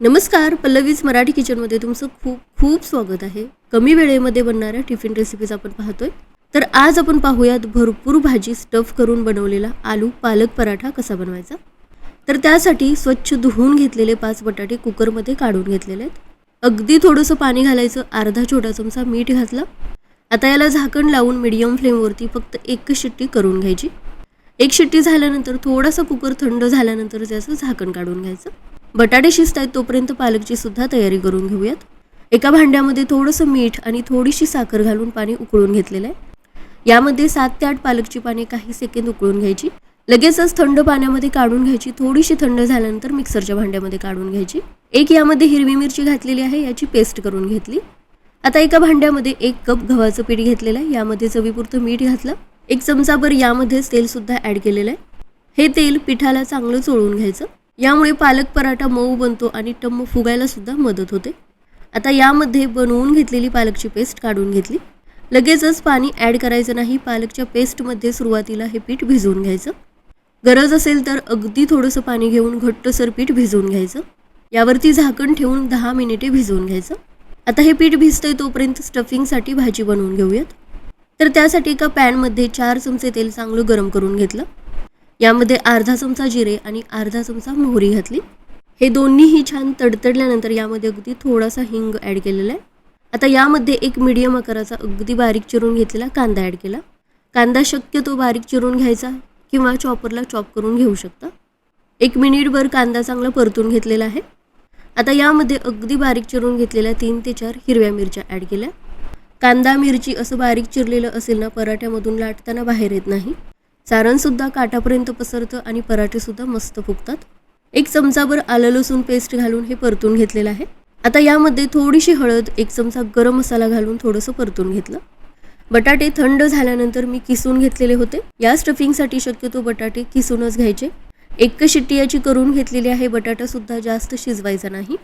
नमस्कार पल्लवीज मराठी किचनमध्ये तुमचं खूप खूप स्वागत आहे. कमी वेळेमध्ये बनणाऱ्या टिफिन रेसिपीज आपण पाहतोय. तर आज आपण पाहूयात भरपूर भाजी स्टफ करून बनवलेला आलू पालक पराठा कसा बनवायचा? तर त्यासाठी स्वच्छ धुवून घेतलेले पाच बटाटे कुकरमध्ये काढून घेतलेले आहेत. अगदी थोडंसं पाणी घालायचं अर्धा छोटा चमचा मीठ घातला. आता याला झाकण लावून मिडियम फ्लेमवरती फक्त एक शिट्टी करून घ्यायची. एक शिट्टी झाल्यानंतर थोडासा कुकर थंड झाल्यानंतर त्याचं झाकण काढून घ्यायचं. बटाटे शिजत आहेत तोपर्यंत पालकची सुद्धा तयारी करून घेऊयात. एका भांड्यामध्ये थोडंसं मीठ आणि थोडीशी साखर घालून पाणी उकळून घेतलेलं आहे. यामध्ये सात ते आठ पालकची पाने काही सेकंद उकळून घ्यायची. लगेचच थंड पाण्यामध्ये काढून घ्यायची. थोडीशी थंड झाल्यानंतर मिक्सरच्या भांड्यामध्ये काढून घ्यायची. एक यामध्ये हिरवी मिरची घातलेली आहे याची पेस्ट करून घेतली. आता एका भांड्यामध्ये एक कप गव्हाचं पीठ घेतलेलं आहे. यामध्ये चवीपुरतं मीठ घातलं. एक चमचाभर यामध्येच तेलसुद्धा ॲड केलेलं आहे. हे तेल पिठाला चांगलं चोळून घ्यायचं. यामुळे पालक पराठा मऊ बनतो आणि टम्म फुगायला सुद्धा मदत होते. आता यामध्ये बनवून घेतलेली पालकची पेस्ट काढून घेतली. लगेचच पाणी ॲड करायचं नाही पालकच्या पेस्टमध्ये सुरुवातीला हे पीठ भिजवून घ्यायचं. गरज असेल तर अगदी थोडंसं पाणी घेऊन घट्टसर पीठ भिजवून घ्यायचं. यावरती झाकण ठेवून दहा मिनिटे भिजवून घ्यायचं. आता हे पीठ भिजतंय तोपर्यंत स्टफिंगसाठी भाजी बनवून घेऊयात. तर त्यासाठी एका पॅनमध्ये चार चमचे तेल चांगलं गरम करून घेतलं. यामध्ये अर्धा चमचा जिरे आणि अर्धा चमचा मोहरी घातली. हे दोन्हीही छान तडतडल्यानंतर यामध्ये अगदी थोडासा हिंग ॲड केलेला आहे. आता यामध्ये एक मीडियम आकाराचा अगदी बारीक चिरून घेतलेला कांदा ॲड केला. कांदा शक्यतो बारीक चिरून घ्यायचा किंवा चॉपरला चॉप करून घेऊ शकता. एक मिनिटभर कांदा चांगला परतून घेतलेला आहे. आता यामध्ये अगदी बारीक चिरून घेतलेल्या तीन ते चार हिरव्या मिरच्या ॲड केल्या. कांदा मिरची असं बारीक चिरलेलं असेल ना पराठ्यामधून लाटताना बाहेर येत नाही. सारणसुद्धा काटापर्यंत पसरतं आणि पराठेसुद्धा मस्त फुगतात. एक चमचाभर आलं लसूण पेस्ट घालून हे परतून घेतलेलं आहे. आता यामध्ये थोडीशी हळद एक चमचा गरम मसाला घालून थोडंसं परतून घेतलं. बटाटे थंड झाल्यानंतर मी किसून घेतलेले होते. या स्टफिंगसाठी शक्यतो बटाटे किसूनच घ्यायचे. एक शिट्टी याची करून घेतलेली आहे बटाटासुद्धा जास्त शिजवायचा नाही.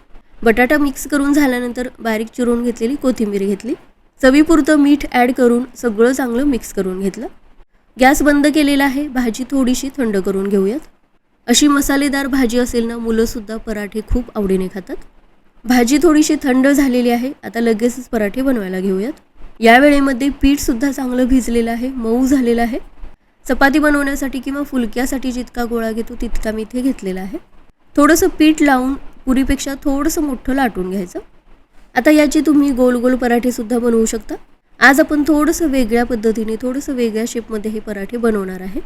बटाटा मिक्स करून झाल्यानंतर बारीक चिरून घेतलेली कोथिंबीर घेतली. चवीपुरतं मीठ ॲड करून सगळं चांगलं मिक्स करून घेतलं. गॅस बंद केलेला आहे भाजी थोडीशी थंड करून घेऊयात. अशी मसालेदार भाजी असेल ना मुलंसुद्धा पराठे खूप आवडीने खातात. भाजी थोडीशी थंड झालेली आहे आता लगेचच पराठे बनवायला घेऊयात. या वेळेमध्ये पीठसुद्धा चांगलं भिजलेलं आहे मऊ झालेलं आहे. चपाती बनवण्यासाठी किंवा फुलक्यासाठी जितका गोळा घेतो तितका मी इथे घेतलेला आहे. थोडंसं पीठ लावून पुरीपेक्षा थोडंसं मोठं लाटून घ्यायचं. आता याचे तुम्ही गोल गोल पराठेसुद्धा बनवू शकता. आज आपण थोडंसं वेगळ्या पद्धतीने थोडंसं वेगळ्या शेपमध्ये हे पराठे बनवणार आहे.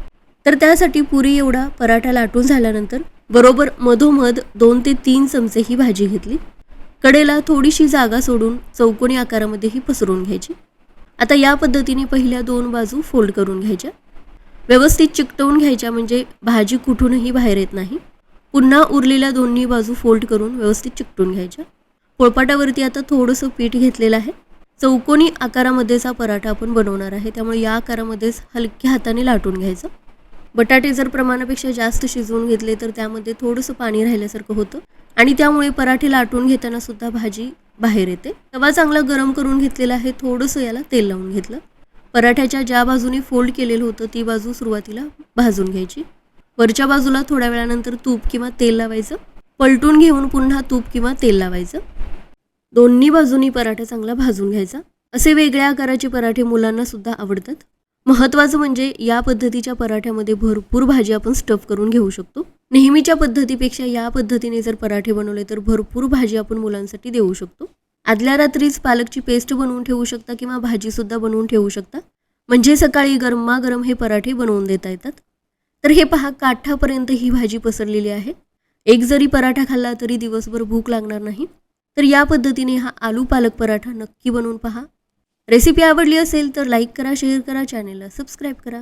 तर त्यासाठी पुरी एवढा पराठा लाटून झाल्यानंतर बरोबर मधोमध दोन ते तीन चमचे ही भाजी घेतली. कडेला थोडीशी जागा सोडून चौकोनी आकारामध्ये ही पसरून घ्यायची. आता या पद्धतीने पहिल्या दोन बाजू फोल्ड करून घ्यायच्या. व्यवस्थित चिकटवून घ्यायच्या म्हणजे भाजी कुठूनही बाहेर येत नाही. पुन्हा उरलेल्या दोन्ही बाजू फोल्ड करून व्यवस्थित चिकटून घ्यायच्या. पोळपाटावरती आता थोडंसं पीठ घेतलेलं आहे. चौकोनी आकारामध्येचा पराठा आपण बनवणार आहे. त्यामुळे या आकारामध्येच हलक्या हाताने लाटून घ्यायचं. बटाटे जर प्रमाणापेक्षा जास्त शिजवून घेतले तर त्यामध्ये थोडंसं पाणी राहिल्यासारखं होतं. आणि त्यामुळे पराठे लाटून घेताना सुद्धा भाजी बाहेर येते. तवा चांगला गरम करून घेतलेला आहे. थोडंसं याला तेल लावून घेतलं. पराठ्याच्या ज्या बाजूने फोल्ड केलेलं होतं ती बाजू सुरुवातीला भाजून घ्यायची. वरच्या बाजूला थोड्या वेळानंतर तूप किंवा तेल लावायचं. पलटून घेऊन पुन्हा तूप किंवा तेल लावायचं. दोन्ही बाजूनी पराठा चांगला भाजून घ्यायचा. असे वेगळ्या आकाराचे पराठे मुलांना सुद्धा आवडतात. महत्त्वाचं म्हणजे या पद्धतीच्या पराठ्यामध्ये भरपूर भाजी आपण स्टफ करून घेऊ शकतो. नेहमीच्या पद्धतीपेक्षा या पद्धतीने जर पराठे बनवले तर भरपूर भाजी आपण मुलांसाठी देऊ शकतो. आदल्या रात्रीच पालकची पेस्ट बनवून ठेवू शकता किंवा भाजीसुद्धा बनवून ठेवू शकता. म्हणजे सकाळी गरमागरम हे पराठे बनवून देता येतात. तर हे पहा काठापर्यंत ही भाजी पसरलेली आहे. एक जरी पराठा खाल्ला तरी दिवसभर भूक लागणार नाही. तर या पद्धतीने हा आलू पालक पराठा नक्की बनवून पहा. रेसिपी आवडली असेल तर लाईक करा शेअर करा चॅनेलला सबस्क्राईब करा.